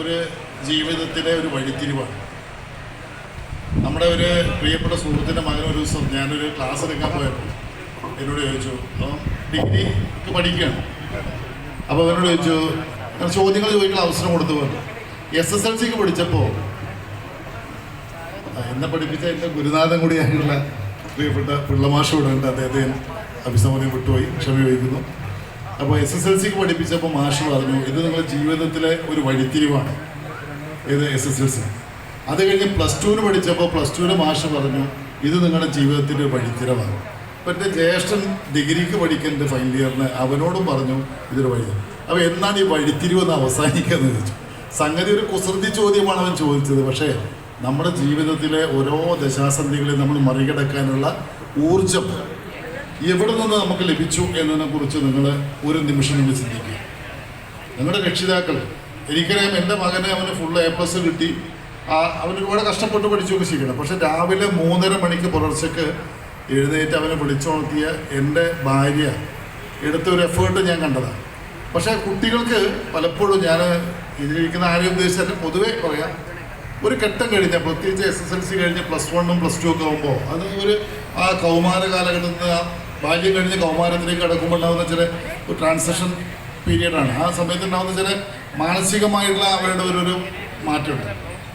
ഒരു ജീവിതത്തിലെ ഒരു വഴിത്തിരിവാണ്. നമ്മുടെ ഒരു പ്രിയപ്പെട്ട സുഹൃത്തിന്റെ മകൻ ഒരു ദിവസം ഞാനൊരു ക്ലാസ് എടുക്കാൻ പോയപ്പോൾ എന്നോട് ചോദിച്ചു അപ്പം ഡിഗ്രിക്ക് പഠിക്കുകയാണ്. അപ്പോൾ അവനോട് ചോദിച്ചു ചോദ്യങ്ങൾ ചോദിക്കാൻ അവസരം കൊടുത്തു പോകുന്നു എസ് എസ് എൽ സിക്ക് പഠിച്ചപ്പോൾ എന്നെ പഠിപ്പിച്ച എന്റെ ഗുരുനാഥൻ കൂടിയായിട്ടുള്ള പ്രിയപ്പെട്ട പിള്ളമാഷോടുണ്ട് അദ്ദേഹത്തെ അഭിസംബോധന വിട്ടുപോയി. ക്ഷമ ചോദിക്കുന്നു. അപ്പോൾ എസ് എസ് എൽ സിക്ക് പഠിപ്പിച്ചപ്പോൾ മാഷ് പറഞ്ഞു ഇത് നിങ്ങളുടെ ജീവിതത്തിലെ ഒരു വഴിത്തിരിവാണ്. ഇത് എസ് എസ് എൽ സി അത് കഴിഞ്ഞ് പ്ലസ് ടുവിന് പഠിച്ചപ്പോൾ പ്ലസ് ടുവിന് മാഷ് പറഞ്ഞു ഇത് നിങ്ങളുടെ ജീവിതത്തിന്റെ വഴിത്തിരവാണ്. അപ്പോൾ എന്റെ ജ്യേഷ്ഠൻ ഡിഗ്രിക്ക് പഠിക്കേണ്ട ഫൈനൽ ഇയറിന് അവനോടും പറഞ്ഞു ഇതൊരു വഴി. അപ്പോൾ എന്നാണ് ഈ വഴിത്തിരിവ് എന്ന് അവസാനിക്കുക ചോദിച്ചു. സംഗതി ഒരു കുസൃതി ചോദ്യമാണ് അവൻ ചോദിച്ചത്. പക്ഷേ നമ്മുടെ ജീവിതത്തിലെ ഓരോ ദശാസന്ധികളെ നമ്മൾ മറികടക്കാനുള്ള ഊർജം എവിടെ നിന്ന് നമുക്ക് ലഭിച്ചു എന്നതിനെ കുറിച്ച് നിങ്ങൾ ഒരു നിമിഷം നിങ്ങൾ ചിന്തിക്കുക. നിങ്ങളുടെ രക്ഷിതാക്കൾ എനിക്കറിയാം എന്റെ മകനെ അവന് ഫുൾ എ പ്ലസ് കിട്ടി. അവൻ ഒരുപാട് കഷ്ടപ്പെട്ട് പഠിച്ചൊക്കെ ചെയ്യണം പക്ഷെ രാവിലെ മൂന്നര മണിക്ക് പുലർച്ചയ്ക്ക് എഴുന്നേറ്റ് അവനെ വിളിച്ചുണർത്തിയ എന്റെ ഭാര്യ എടുത്ത ഒരു എഫേർട്ട് ഞാൻ കണ്ടതാണ് പക്ഷേ കുട്ടികൾക്ക് പലപ്പോഴും ഞാൻ ഇതിലിരിക്കുന്ന ആരെയും ഉദ്ദേശിച്ചാൽ പൊതുവേ പറയാം ഒരു ഘട്ടം കഴിഞ്ഞ പ്രത്യേകിച്ച് എസ് എസ് എൽ സി കഴിഞ്ഞ് പ്ലസ് വണ്ണും പ്ലസ് ടു ഒക്കെ ആകുമ്പോൾ അത് ഒരു ആ കൗമാര കാലഘട്ടത്തിൽ ബാല്യം കഴിഞ്ഞ് കൗമാരത്തിലേക്ക് കടക്കുമ്പോൾ ഉണ്ടാകുന്ന ചില ഒരു ട്രാൻസാക്ഷൻ പീരീഡാണ് ആ സമയത്ത് ഉണ്ടാകുന്ന ചില മാനസികമായിട്ടുള്ള അവരുടെ ഒരു ഒരു മാറ്റമുണ്ട്.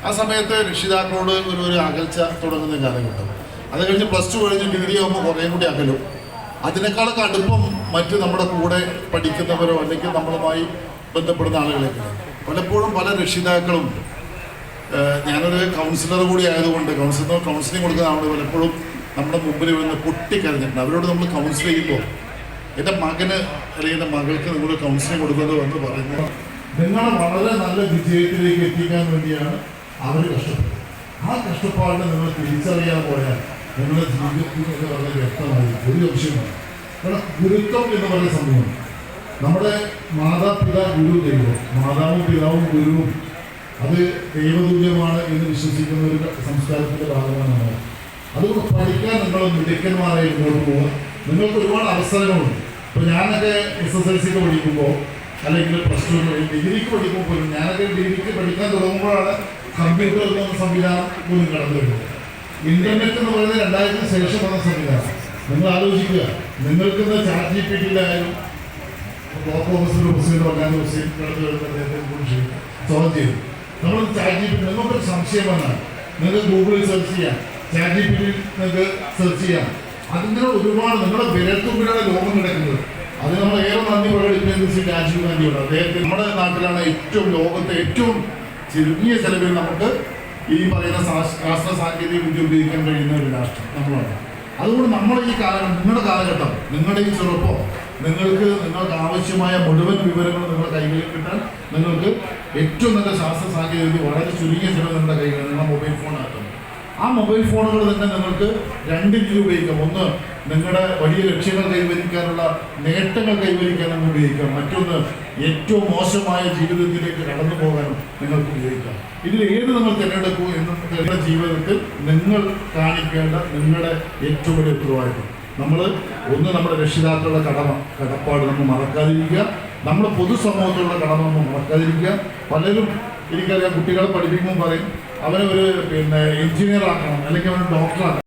ആ സമയത്ത് രക്ഷിതാക്കളോട് ഒരു ഒരു അകൽച്ച തുടങ്ങുന്ന കാലഘട്ടം. അത് കഴിഞ്ഞ് പ്ലസ് ടു കഴിഞ്ഞ് ഡിഗ്രി ആകുമ്പോൾ കുറേ കൂടി അകലും. അതിനേക്കാളൊക്കെ അടുപ്പം മറ്റ് നമ്മുടെ കൂടെ പഠിക്കുന്നവരോ അല്ലെങ്കിൽ നമ്മളുമായി ബന്ധപ്പെടുന്ന ആളുകളൊക്കെ പലപ്പോഴും പല രക്ഷിതാക്കളും ഞാനൊരു കൗൺസിലർ കൂടി ആയതുകൊണ്ട് കൗൺസിലർ കൗൺസിലിംഗ് കൊടുക്കുന്ന ആളുകൾ പലപ്പോഴും നമ്മുടെ മുമ്പിൽ വന്ന് പൊട്ടിക്കരഞ്ഞിട്ടുണ്ട്. അവരോട് നമ്മൾ കൗൺസിൽ ചെയ്യുമ്പോൾ എന്റെ മകന് അല്ലെങ്കിൽ എന്റെ മകൾക്ക് നിങ്ങൾ കൗൺസിലിംഗ് കൊടുക്കുന്നത് എന്ന് പറയുന്നത് നിങ്ങൾ വളരെ നല്ല വിജയത്തിലേക്ക് എത്തിക്കാൻ വേണ്ടിയാണ് അവർ കഷ്ടപ്പെട്ടത് ആ കഷ്ടപ്പാടിനെ നിങ്ങൾ തിരിച്ചറിയാൻ പോയാൽ നിങ്ങളുടെ ജീവിതത്തിൽ എന്ന് വളരെ വ്യക്തമായി ഒരു വിഷയമാണ് കാരണം ഗുരുത്വം എന്ന് പറയുന്ന സംഭവം. നമ്മുടെ മാതാപിതാ ഗുരു ദൈവം മാതാവും പിതാവും ഗുരുവും അത് ദൈവതുല്യമാണ് എന്ന് വിശ്വസിക്കുന്ന ഒരു സംസ്കാരത്തിന്റെ ഭാഗമാണ് നമ്മൾ. അതുകൊണ്ട് പഠിക്കാൻ നിങ്ങൾ മിടുക്കന്മാരായി മുന്നോട്ട് പോകുക നിങ്ങൾക്ക് ഒരുപാട് അവസരങ്ങളുണ്ട്. ഇപ്പോൾ ഞാനൊക്കെ എസ് എസ് എൽ സിക്ക് പഠിക്കുമ്പോൾ അല്ലെങ്കിൽ പ്ലസ് ടു ഡിഗ്രിക്ക് പഠിക്കുമ്പോൾ പോലും ഞാനൊക്കെ ഡിഗ്രിക്ക് പഠിക്കാൻ തുടങ്ങുമ്പോഴാണ് കമ്പ്യൂട്ടർ എന്ന സംവിധാനം പോലും കടന്നു വരുന്നത്. ഇന്റർനെറ്റ് എന്ന് പറയുന്നത് രണ്ടായിരത്തിന് ശേഷം വന്ന സംവിധാനം. നിങ്ങൾ ആലോചിക്കുക. നിങ്ങൾക്ക് ചാറ്റ് ജി പി ടിയിലായാലും ബ്ലോക്ക് ഓഫീസിൽ പ്രസിഡന്റ് പറഞ്ഞാൽ ഹുസൈൻ കടന്നു വരുന്ന സോൾവ് ചെയ്തു. നമ്മൾ ചാറ്റ് ജി പി ടി നിങ്ങൾക്കൊരു സംശയം വന്നാൽ നിങ്ങൾക്ക് ഗൂഗിളിൽ സെർച്ച് ചെയ്യാം. ചാറ്റ് സെർച്ച് ചെയ്യാം. അതിന്റെ ഒരുപാട് നിങ്ങളുടെ വിരൽത്തുമ്പിലാണ് ലോകം കിടക്കുന്നത്. അത് നമ്മൾ നന്ദി പ്രകടിപ്പിക്കുന്നത് രാജീവ് ഗാന്ധിയോട് അദ്ദേഹത്തെ നമ്മുടെ നാട്ടിലാണ് ഏറ്റവും ലോകത്തെ ഏറ്റവും ചുരുങ്ങിയ ചെലവിൽ നമുക്ക് ഈ പറയുന്ന ശാസ്- ശാസ്ത്ര സാങ്കേതിക വിദ്യ ഉപയോഗിക്കാൻ കഴിയുന്ന ഒരു രാഷ്ട്രം നമ്മളാണ്. അതുകൊണ്ട് നമ്മൾ ഈ കാലം നിങ്ങളുടെ കാലഘട്ടം നിങ്ങളുടെ ഈ ചെറുപ്പം നിങ്ങൾക്ക് നിങ്ങൾക്ക് ആവശ്യമായ മുഴുവൻ വിവരങ്ങൾ നിങ്ങളുടെ കൈകളിൽ കിട്ടാൻ നിങ്ങൾക്ക് ഏറ്റവും നല്ല ശാസ്ത്ര സാങ്കേതിക വളരെ ചുരുങ്ങിയ ചിലവ് നിങ്ങളുടെ കൈകളിൽ നിങ്ങളുടെ മൊബൈൽ ഫോണാക്കുന്നത് ആ മൊബൈൽ ഫോണുകൾ തന്നെ നിങ്ങൾക്ക് രണ്ട് രീതി ഉപയോഗിക്കാം. ഒന്ന് നിങ്ങളുടെ വലിയ ലക്ഷ്യങ്ങൾ കൈവരിക്കാനുള്ള നേട്ടങ്ങൾ കൈവരിക്കാൻ നിങ്ങൾ ഉപയോഗിക്കാം. മറ്റൊന്ന് ഏറ്റവും മോശമായ ജീവിതത്തിലേക്ക് കടന്നു പോകാനും നിങ്ങൾക്ക് ഉപയോഗിക്കാം. ഇതിൽ ഏത് നിങ്ങൾ തിരഞ്ഞെടുക്കൂ എന്ന് നിങ്ങളുടെ ജീവിതത്തിൽ നിങ്ങൾ കാണിക്കേണ്ട നിങ്ങളുടെ ഏറ്റവും വലിയ ഉത്തരവാദിത്വം. നമ്മൾ ഒന്ന് നമ്മുടെ രക്ഷിതാക്കളുടെ കടമ കടപ്പാട് നമ്മൾ മറക്കാതിരിക്കുക. നമ്മുടെ പൊതുസമൂഹത്തിലുള്ള കടമ നമ്മൾ മറക്കാതിരിക്കുക. പലരും എനിക്കറിയാം കുട്ടികളെ പഠിപ്പിക്കുമ്പോൾ പറയും അവനെ ഒരു പിന്നെ എഞ്ചിനീയർ ആക്കണം അല്ലെങ്കിൽ അവനെ ഡോക്ടർ ആക്കണം